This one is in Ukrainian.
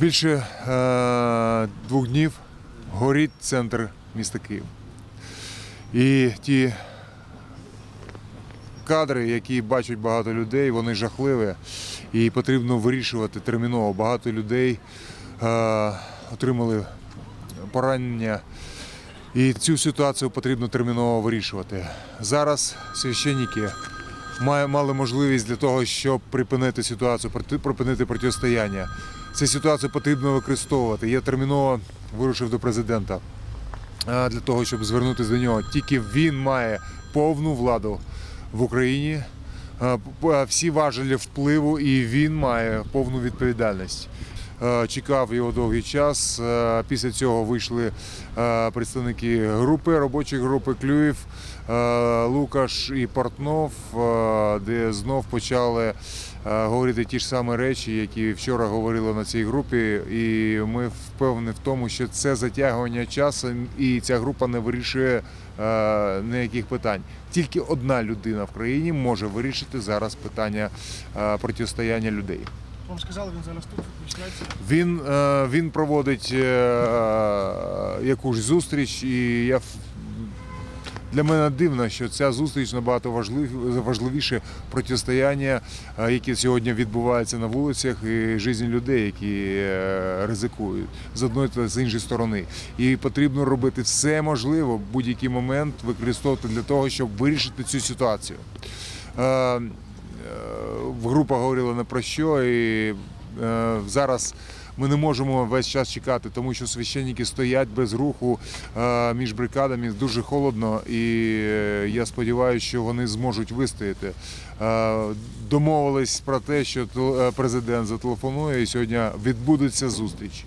Більше е, двох днів горить центр міста Київ. І ті кадри, які бачать багато людей, вони жахливі. І потрібно вирішувати терміново. Багато людей е, отримали поранення. І цю ситуацію потрібно терміново вирішувати. Зараз священники мали можливість для того, щоб припинити ситуацію, припинити протистояння. Цю ситуацію потрібно використовувати. Я терміново вирушив до президента е, для того, щоб звернутися до нього. Тільки він має повну владу в Україні, е, всі важелі впливу, і він має повну відповідальність. Е, Чекав його довгий час. Е, Після цього вийшли е, представники групи, робочої групи Клюєв, е, Лукаш і Портнов, де знов почали говорити ті ж самі речі, які вчора говорили на цій групі. І ми впевнені в тому, що це затягування часу, і ця група не вирішує ніяких питань. Тільки одна людина в країні може вирішити зараз питання протистояння людей. Вам сказали, він зараз тут починається. Він, е, він проводить е, якусь зустріч, і я для мене дивно, що ця зустріч набагато важлив, важливіше протистояння, е, яке сьогодні відбувається на вулицях, і життя людей, які е, ризикують з одної та з іншої сторони. І потрібно робити все можливе в будь-який момент використовувати для того, щоб вирішити цю ситуацію. Група говорила не про що, і е, зараз ми не можемо весь час чекати, тому що священники стоять без руху е, між брикадами. дуже холодно, і е, я сподіваюся, що вони зможуть вистояти. Домовились про те, що президент зателефонує, і сьогодні відбудеться зустріч.